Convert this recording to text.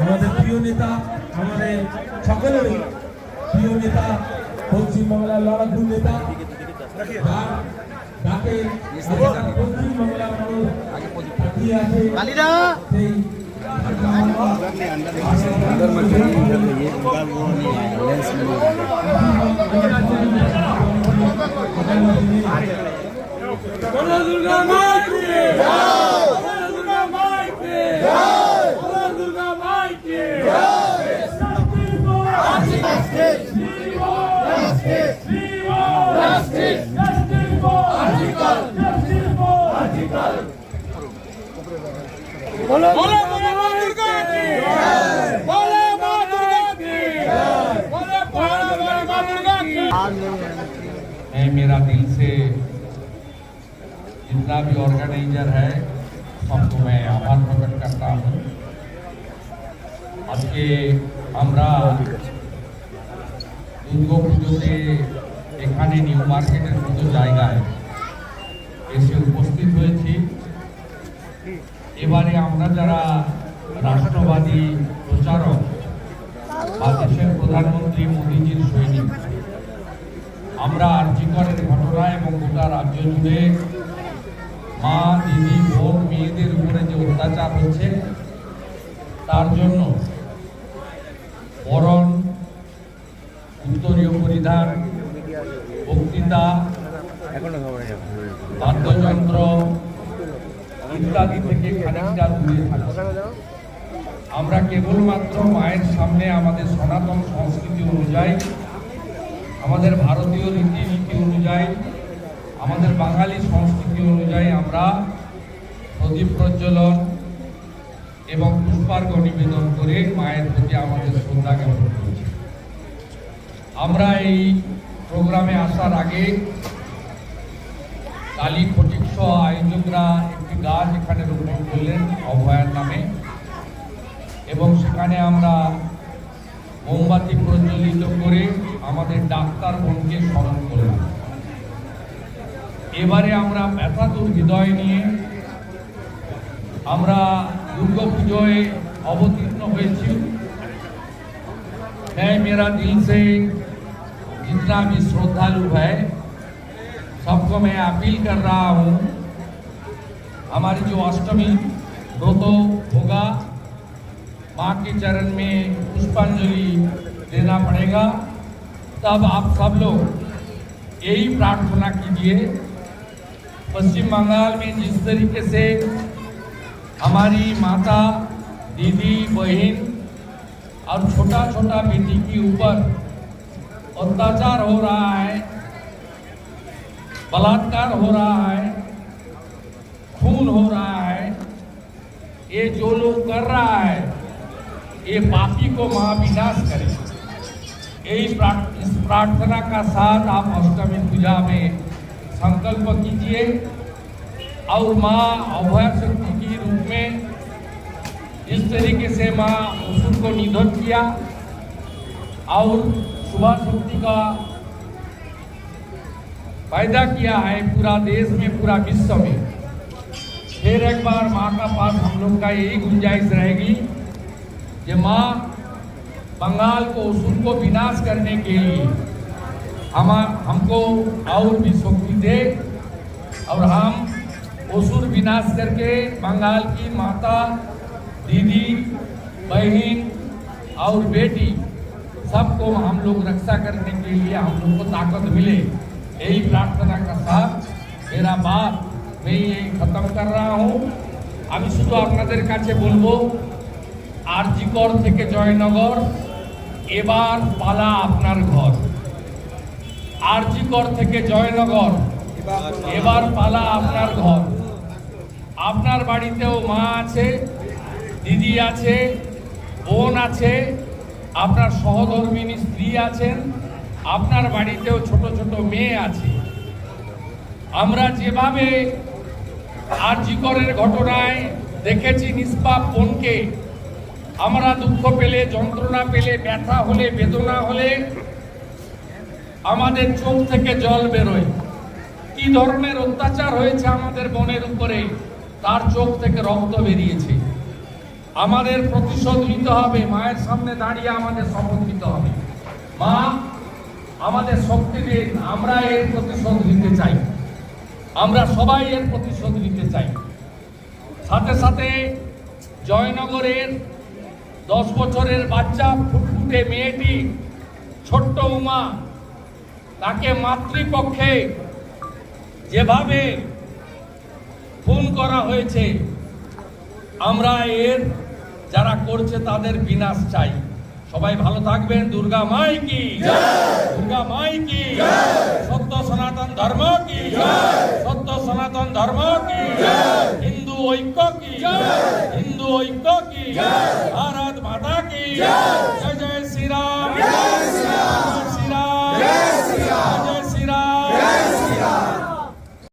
আমাদের প্রিয় নেতা আমাদের সকলেরই প্রিয় নেতা পশ্চিমবাংলার লড়াকু নেতা যার যাকে সারা পশ্চিমবাংলার মানুষ তাকিয়ে আছে সেই अंदर मत जाइए इधर रहिए इनका वो नहीं है लेंस में नहीं है। बोलो दुर्गा माई बोलो बोलो मां दुर्गा की जय बोलो मां दुर्गा की जय बोलो बोलो मां दुर्गा की मैं मेरा दिल से जितना भी ऑर्गेनाइजर है सबको मैं आभार प्रकट करता हूँ আজকে আমরা দুর্গা পুজোতে এখানে নিউ মার্কেটের মতো জায়গায় এসে উপস্থিত হয়েছি এবারে আমরা যারা রাষ্ট্রবাদী প্রচারক বা দেশের প্রধানমন্ত্রী মোদীজির সৈনিক, আমরা আর্যিকরের ঘটনা এবং গোটা রাজ্য জুড়ে মা, দিদি, বোন, মেয়েদের উপরে যে অত্যাচার হচ্ছে, তার জন্য বরণ, উত্তরীয় পরিধান, বক্তৃতা, বাদ্যযন্ত্র ইত্যাদি থেকে খানিকটা দূরে থাকি আমরা কেবলমাত্র মায়ের সামনে আমাদের সনাতন সংস্কৃতি অনুযায়ী, আমাদের ভারতীয় রীতিনীতি অনুযায়ী, আমাদের বাঙালি সংস্কৃতি অনুযায়ী আমরা প্রদীপ প্রজ্বলন এবং পুষ্পার্ঘ নিবেদন করে মায়ের প্রতি আমাদের শ্রদ্ধা জ্ঞাপন করছি। আমরা এই প্রোগ্রামে আসার আগে কালী ফটিক সহ আয়োজকরা গাছ এখানে রোপণ করলেন অভয়ার নামে এবং সেখানে আমরা মোমবাতি প্রজ্বলিত করে আমাদের ডাক্তার বোনকে স্মরণ করলাম এবারে আমরা ব্যথাতুর হৃদয় নিয়ে আমরা দুর্গাপুজোয় অবতীর্ণ হয়েছি मैं मेरा दिल से जितना भी श्रद्धालु है सबको मैं अपील कर रहा हूँ हमारी जो अष्टमी व्रत होगा, माँ के चरण में पुष्पांजलि देना पड़ेगा। तब आप सब लोग यही प्रार्थना कीजिए। पश्चिम बंगाल में जिस तरीके से हमारी माता, दीदी, बहन और छोटा छोटा बेटी के ऊपर अत्याचार हो रहा है, बलात्कार हो रहा है खून हो रहा है? ये जो लोग कर रहा है, ये पापी को महाविनाश करे। यही इस प्रार्थना का साथ आप अष्टमी पूजा में संकल्प कीजिए। और माँ अभय शक्ति के रूप में जिस तरीके से माँ असुर को निधन किया, और शुभा शक्ति का पैदा किया है पूरा देश में, पूरा विश्व में। फिर एक बार माँ का पास हम लोग का यही गुंजाइश रहेगी कि माँ बंगाल को असुर को विनाश करने के लिए हम हमको और भी शक्ति दे और हम असुर विनाश करके बंगाल की माता, दीदी, बहन और बेटी सबको हम लोग रक्षा करने के लिए हम लोग को ताकत मिले। यही प्रार्थना का साथ मेरा बात मैं यही खत्म कर रहा हूँ আমি শুধু আপনাদের কাছে বলবো আরজিকর থেকে জয়নগর এবার পালা আপনার ঘর আরজিকর থেকে জয়নগর এবার পালা আপনার ঘর আপনার বাড়িতেও মা আছে দিদি আছে বোন আছে আপনার সহধর্মিনী স্ত্রী আছেন আপনার বাড়িতেও ছোট ছোট মেয়ে আছে আমরা যেভাবে আরজিকরের ঘটনায় দেখেছি নিষ্পাপ বোনকে। আমরা দুঃখ পেলে, যন্ত্রণা পেলে, ব্যথা হলে, বেদনা হলে আমাদের চোখ থেকে জল বেরোয়। কি ধরনের অত্যাচার হয়েছে আমাদের বোনের উপরে, তার চোখ থেকে রক্ত বেরিয়েছে। আমাদের প্রতিশোধ নিতে হবে, মায়ের সামনে দাঁড়িয়ে আমাদের শপথ নিতে হবে। মা, আমাদের শক্তি দিন, আমরা এর প্রতিশোধ নিতে চাই। আমরা সবাই এর প্রতিশোধ নিতে চাই। সাথে সাথে জয়নগরের দশ বছরের বাচ্চা ফুটফুটে মেয়েটি, ছোট্ট উমা, তাকে মাতৃপক্ষে যেভাবে খুন করা হয়েছে, আমরা এর যারা করছে তাদের বিনাশ চাই। সবাই ভালো থাকবেন, দুর্গা মাই কি? দুর্গা মাই কি? সত্য সনাতন ধর্ম কি? সত্য সনাতন ধর্ম কি? হিন্দু ঐক্য কি? হিন্দু ঐক্য কি? ভারত মাতা কি? জয়